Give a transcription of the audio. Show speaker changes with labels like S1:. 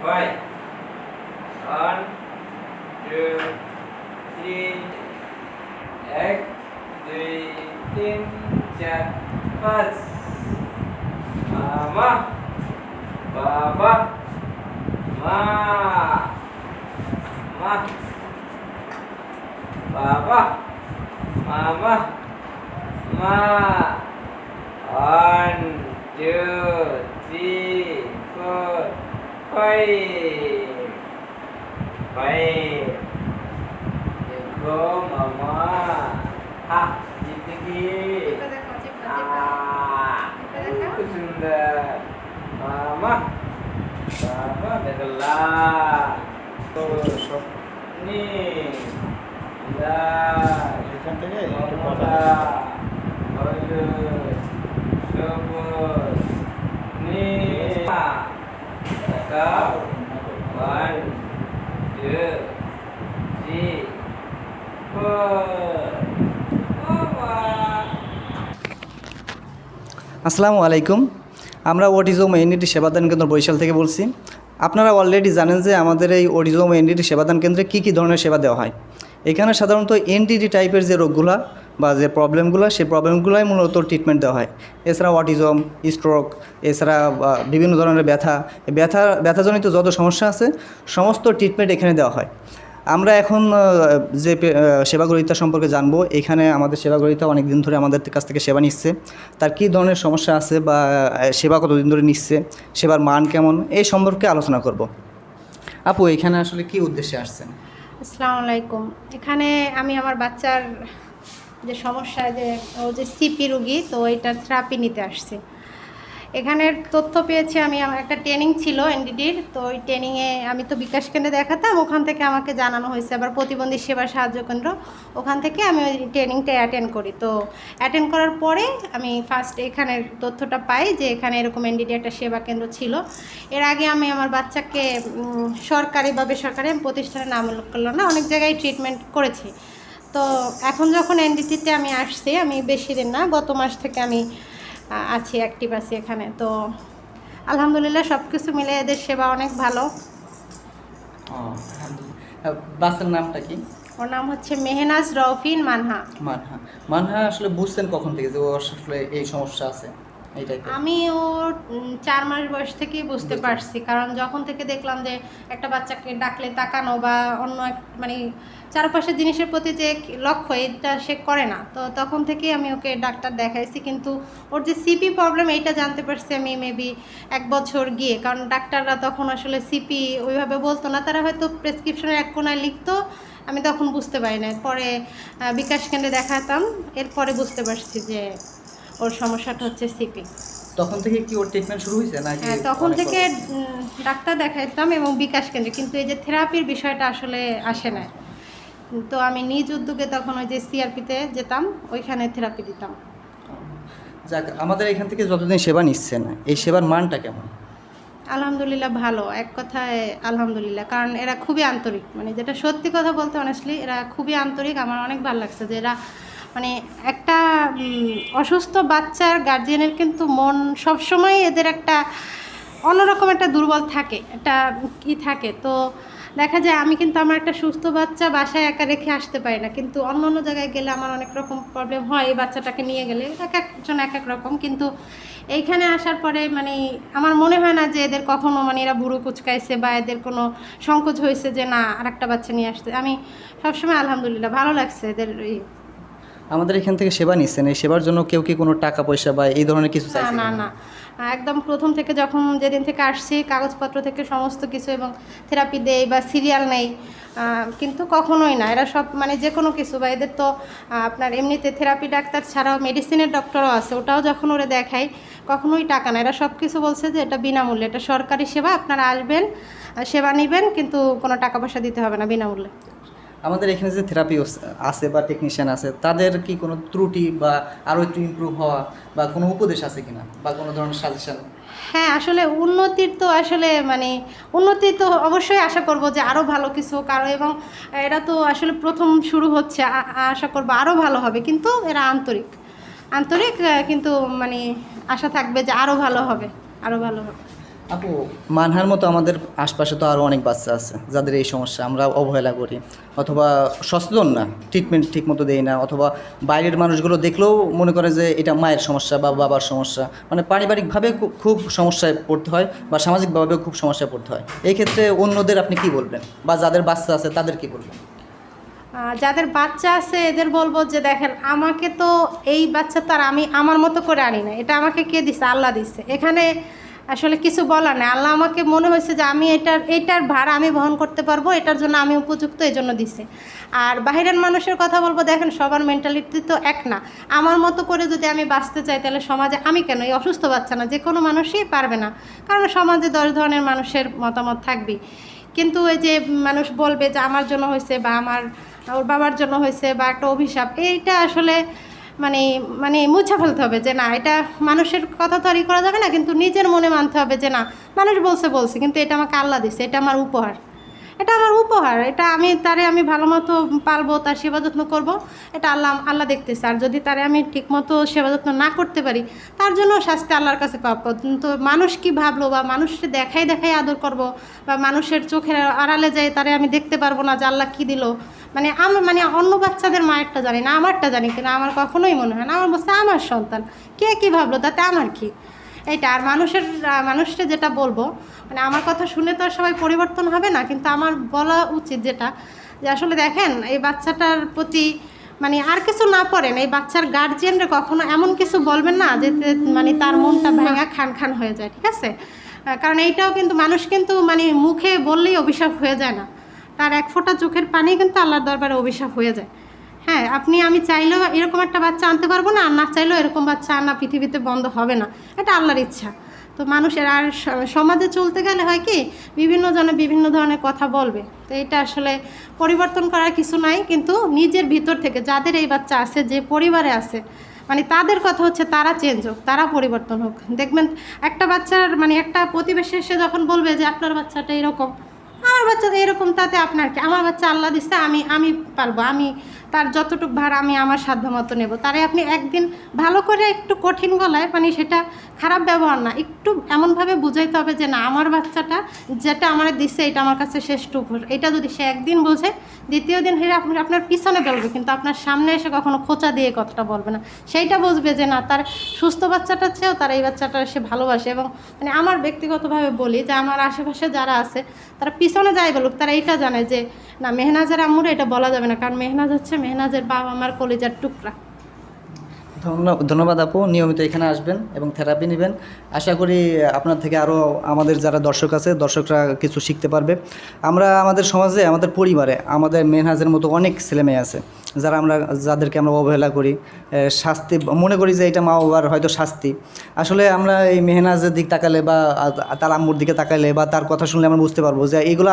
S1: five. One, two, three. এক দুই তিন চার পাঁচ মামা বাবা মা মা বাবা মামা মা one two three four Baik. Baik. Ego mama. Ha, jitiki. Ah. Itu sunda. Mama. Mama degelah. Tuh, ini Dah.
S2: Ikan tengah.
S1: Mama. Ayo. Sebut. ini one two three four
S3: আসসালামু আলাইকুম। আমরা ওটিজম এনডিটি সেবাদান কেন্দ্র বরিশাল থেকে বলছি। আপনারা অলরেডি জানেন যে আমাদের এই ওটিজম এনডিটি সেবাদান কেন্দ্রে কী কী ধরনের সেবা দেওয়া হয়। এখানে সাধারণত এনডিটি টাইপের যে রোগগুলো বা যে প্রবলেমগুলো সেই প্রবলেমগুলোই মূলত ট্রিটমেন্ট দেওয়া হয়। এছাড়া অটিজম স্ট্রোক এছাড়া বিভিন্ন ধরনের ব্যথা ব্যথা ব্যথাজনিত যত সমস্যা আছে সমস্ত ট্রিটমেন্ট এখানে দেওয়া হয়। আমরা এখন যে পে- আহ, সেবা গ্রহীতা সম্পর্কে জানব এখানে আমাদের সেবাগ্রহিতা অনেক দিন ধরে আমাদের কাছ থেকে সেবা নিচ্ছে। তার কী ধরনের সমস্যা আছে বা সেবা কতদিন ধরে নিচ্ছে সেবার মান কেমন এই সম্পর্কে আলোচনা করব। আপু এখানে আসলে কি উদ্দেশ্যে আসছেন?
S4: আসসালামু আলাইকুম। এখানে আমি আমার বাচ্চার যে সমস্যা, যে ও যে সিপি রুগী, তো এটা থেরাপি নিতে আসছে। এখানের তথ্য পেয়েছি আমি, আমার একটা ট্রেনিং ছিল এনডিডির তো ওই ট্রেনিংয়ে আমি তো বিকাশ কেন্দ্রে দেখাতাম, ওখান থেকে আমাকে জানানো হয়েছে। আবার প্রতিবন্ধী সেবা সাহায্য কেন্দ্র, ওখান থেকে আমি ওই ট্রেনিংটা অ্যাটেন্ড করি। তো অ্যাটেন্ড করার পরে আমি ফার্স্ট এখানের তথ্যটা পাই যে এখানে এরকম এনডিডি একটা সেবা কেন্দ্র ছিল। এর আগে আমি আমার বাচ্চাকে সরকারি বা বেসরকারি প্রতিষ্ঠানের নাম উল্লেখ করলাম না, অনেক জায়গায় ট্রিটমেন্ট করেছি। তো এখন যখন এনডিটিতে আমি আসছি আমি বেশি দিন না গত মাস থেকে আমি আছি অ্যাক্টিভ আছি এখানে। তো আলহামদুলিল্লাহ সব কিছু মিলে এদের সেবা অনেক ভালো।
S3: বাসের নামটা কি?
S4: ওর নাম হচ্ছে মেহনাজ রফিন মানহা।
S3: মানহা। মানহা আসলে বুঝছেন কখন থেকে যে ও আসলে এই সমস্যা আছে।
S4: আমি ওর চার মাস বয়স থেকেই বুঝতে পারছি। কারণ যখন থেকে দেখলাম যে একটা বাচ্চাকে ডাকলে তাকানো বা অন্য এক মানে চারপাশের জিনিসের প্রতি যে লক্ষ্য এটা সে করে না। তো তখন থেকেই আমি ওকে ডাক্তার দেখাইছি। কিন্তু ওর যে সিপি প্রবলেম এইটা জানতে পারছি আমি মেবি এক বছর গিয়ে। কারণ ডাক্তাররা তখন আসলে সিপি ওইভাবে বলতো না। তারা হয়তো প্রেসক্রিপশনের এক কোনায় লিখতো। আমি তখন বুঝতে পারি না পরে বিকাশ কেন্দ্রে দেখাতাম। এরপরে বুঝতে পারছি যে ওর সমস্যাটা হচ্ছে সিপি
S3: তখন থেকে কি ওর ট্রিটমেন্ট শুরু হয়েছে নাকি
S4: হ্যাঁ তখন থেকে ডাক্তার দেখাইতাম এবং বিকাশ কেন্দ্রে কিন্তু এই যে থেরাপির বিষয়টা আসলে আসে না তো আমি নিজ উদ্যোগে তখন ওই যে সিআরপিতে যেতাম ওইখানে থেরাপি দিতাম।
S3: যাক আমাদের এখান থেকে যতদিন সেবা নিচ্ছেন এই সেবার মানটা কেমন?
S4: আলহামদুলিল্লাহ ভালো। এক কথায় আলহামদুলিল্লাহ কারণ এরা খুবই আন্তরিক। মানে যেটা সত্যি কথা বলতে অনেস্টলি এরা খুবই আন্তরিক। আমার অনেক ভালো লাগছে যে এরা মানে একটা অসুস্থ বাচ্চার গার্জিয়ানের কিন্তু মন সবসময় এদের একটা অন্যরকম একটা দুর্বল থাকে, একটা কি থাকে। তো দেখা যায় আমি কিন্তু আমার একটা সুস্থ বাচ্চা বাসায় একা রেখে আসতে পারি না। কিন্তু অন্য অন্য জায়গায় গেলে আমার অনেক রকম প্রবলেম হয় এই বাচ্চাটাকে নিয়ে গেলে, এক একজন এক এক রকম। কিন্তু এইখানে আসার পরে মানে আমার মনে হয় না যে এদের কখনো মানে এরা বুড়ো কুচকাইছে বা এদের কোনো সংকোচ হয়েছে যে না আর একটা বাচ্চা নিয়ে আসতে। আমি সবসময় আলহামদুলিল্লাহ, ভালো লাগছে এদের
S3: আমাদের এখান থেকে সেবা নিচ্ছেন। এই সেবার জন্য কেউ কি কোনো টাকা পয়সা বা এই ধরনের কিছু
S4: না
S3: চাইছে
S4: না না। একদম প্রথম থেকে যখন যেদিন থেকে আসছি কাগজপত্র থেকে সমস্ত কিছু এবং থেরাপি দেই বা সিরিয়াল নেই কিন্তু কখনোই না। এরা সব মানে যে কোনো কিছু বা এদের তো আপনার এমনিতে থেরাপি ডাক্তার ছাড়াও মেডিসিনের ডক্টরও আছে। ওটাও যখন ওরা দেখায় কখনোই টাকা না। এরা সব কিছু বলছে যে এটা বিনামূল্যে। এটা সরকারি সেবা আপনারা আসবেন সেবা নেবেন কিন্তু কোনো টাকা পয়সা দিতে হবে না বিনামূল্যে।
S3: আমাদের এখানে যে থেরাপি আছে বা টেকনিশিয়ান আছে, তাদের কি কোনো ত্রুটি বা আরও একটু ইমপ্রুভ হওয়া বা কোনো উপদেশ আছে কিনা? বা কোনো ধরনের সাজেশন
S4: হ্যাঁ আসলে উন্নতির তো আসলে মানে উন্নতি তো অবশ্যই আশা করব যে আরও ভালো কিছু আরও এবং এরা তো আসলে প্রথম শুরু হচ্ছে আশা করব আরও ভালো হবে। কিন্তু এরা আন্তরিক। আন্তরিক কিন্তু মানে আশা থাকবে যে আরও ভালো হবে আরও ভালো হবে।
S3: আপু মানহার মতো আমাদের আশপাশে তো আরও অনেক বাচ্চা আছে যাদের এই সমস্যা আমরা অবহেলা করি। অথবা সচেতন না ট্রিটমেন্ট ঠিক মতো দেই না অথবা বাইরের মানুষগুলো দেখলেও মনে করে যে এটা মায়ের সমস্যা বা বাবার সমস্যা। মানে পারিবারিকভাবে খুব সমস্যায় পড়তে হয় বা সামাজিকভাবেও খুব সমস্যায় পড়তে হয়। এই ক্ষেত্রে অন্যদের আপনি কি বলবেন? বা যাদের বাচ্চা আছে তাদের কি বলবেন?
S4: যাদের বাচ্চা আছে এদের বলব যে দেখেন আমাকে তো এই বাচ্চা তো আর আমি আমার মতো করে আনি না। এটা আমাকে কে দিছে? আল্লাহ দিচ্ছে এখানে আসলে কিছু বলার নেই। আল্লাহ আমাকে মনে হয়েছে যে আমি এটার এটার ভাড়া আমি বহন করতে পারব, এটার জন্য আমি উপযুক্ত এই জন্য দিছে। আর বাইরের মানুষের কথা বলব, দেখেন সবার মেন্টালিটি তো এক না। আমার মতো করে যদি আমি বাঁচতে চাই, তাহলে সমাজে আমি কেন? এই অসুস্থ বাচ্চা না, যে কোনো মানুষই পারবে না। কারণ সমাজে দশ ধরনের মানুষের মতামত থাকবেই। কিন্তু ওই যে মানুষ বলবে যে আমার জন্য হয়েছে বা আমার, ওর বাবার জন্য হয়েছে বা একটা অভিশাপ, এইটা আসলে মানে মানে মুছা ফেলতে হবে যে না, এটা মানুষের কথা তো করা যাবে না, কিন্তু নিজের মনে মানতে হবে যে না, মানুষ বলছে বলছে, কিন্তু এটা আমাকে আল্লাহ দিচ্ছে এটা আমার উপহার। এটা আমার উপহার, এটা আমি, তারে আমি ভালো মতো পালবো, তার সেবা যত্ন করব, এটা আল্লাহ আল্লাহ দেখতেছে। আর যদি তারে আমি ঠিকমতো সেবা যত্ন না করতে পারি, তার জন্য শাস্তি আল্লাহর কাছে প্রাপ্য কিন্তু মানুষ কি ভাবলো বা মানুষকে দেখাই দেখাই আদর করব, বা মানুষের চোখের আড়ালে যাই তারে আমি দেখতে পারব না যে আল্লাহ কী দিল? মানে আমি মানে অন্য বাচ্চাদের মায়েরটা জানি না আমারটা জানি কিনা আমার কখনোই মনে হয় না। আমার বলছে আমার সন্তান। কে কী ভাবলো? তাতে আমার কি? এইটা আর মানুষের মানুষকে যেটা বলব মানে আমার কথা শুনে তো আর সবাই পরিবর্তন হবে না কিন্তু আমার বলা উচিত যেটা যে আসলে দেখেন এই বাচ্চাটার প্রতি মানে আর কিছু না পড়েন এই বাচ্চার গার্জিয়ানরা কখনো এমন কিছু বলবেন না যে মানে তার মনটা ভাঙা খান খান হয়ে যায় ঠিক আছে? কারণ এইটাও কিন্তু মানুষ কিন্তু মানে মুখে বললেই অভিশাপ হয়ে যায় না। তার এক ফোঁটা চোখের পানি কিন্তু আল্লাহর দরবারে অভিশাপ হয়ে যায়। হ্যাঁ আপনি, আমি চাইলেও এরকম একটা বাচ্চা আনতে পারব না, আর না চাইলেও এরকম বাচ্চা আনা পৃথিবীতে বন্ধ হবে না। এটা আল্লাহর ইচ্ছা। তো মানুষের, আর সমাজে চলতে গেলে হয় কি, বিভিন্ন জনে বিভিন্ন ধরনের কথা বলবে। তো এটা আসলে পরিবর্তন করার কিছু নাই, কিন্তু নিজের ভিতর থেকে যাদের এই বাচ্চা আছে, যে পরিবারে আছে মানে তাদের কথা হচ্ছে তারা চেঞ্জ হোক, তারা পরিবর্তন হোক। দেখবেন একটা বাচ্চার মানে একটা প্রতিবেশী এসে যখন বলবে যে আপনার বাচ্চাটা এরকম আমার বাচ্চা এরকম, তাতে আপনার কি? আমার বাচ্চা আল্লাহ দিচ্ছে আমি আমি পারব, আমি তার যতটুক ভার আমি আমার সাধ্য মতো নেব। তারে আপনি একদিন ভালো করে একটু কঠিন গলায় মানে সেটা খারাপ ব্যবহার না, একটু এমনভাবে বুঝাইতে হবে যে না, আমার বাচ্চাটা যেটা আমার দিচ্ছে এটা আমার কাছে শ্রেষ্ঠ উপহার এটা যদি সে একদিন বোঝে, দ্বিতীয় দিন হেরে আপনি আপনার পিছনে বলবে কিন্তু আপনার সামনে এসে কখনো খোঁচা দিয়ে কথাটা বলবে না। সেইটা বুঝবে যে না, তার সুস্থ বাচ্চাটার চেয়েও তার এই বাচ্চাটা সে ভালোবাসে এবং মানে আমার ব্যক্তিগতভাবে বলি যে আমার আশেপাশে যারা আছে, তারা পিছনে যাই বলুক, তারা এইটা জানে যে না, মেহনাজের আম্মুর এটা বলা যাবে না, কারণ মেহনাজ হচ্ছে মেহনাজের বাবা আমার কলিজার টুকরা।
S3: ধন্যবাদ আপু। নিয়মিত এখানে আসবেন এবং থেরাপি নেবেন। আশা করি আপনার থেকে আরও আমাদের যারা দর্শক আছে, দর্শকরা কিছু শিখতে পারবে। আমরা আমাদের সমাজে, আমাদের পরিবারে, আমাদের মেনহাজের মতো অনেক ছেলেমেয়ে আছে, যারা আমরা, যাদেরকে আমরা অবহেলা করি শাস্তি, মনে করি যে এটা মা বাবার হয়তো শাস্তি। আসলে আমরা এই মেহনাজের দিক তাকালে বা তার আম্মুর দিকে তাকালে বা তার কথা শুনলে আমরা বুঝতে পারব যে এগুলো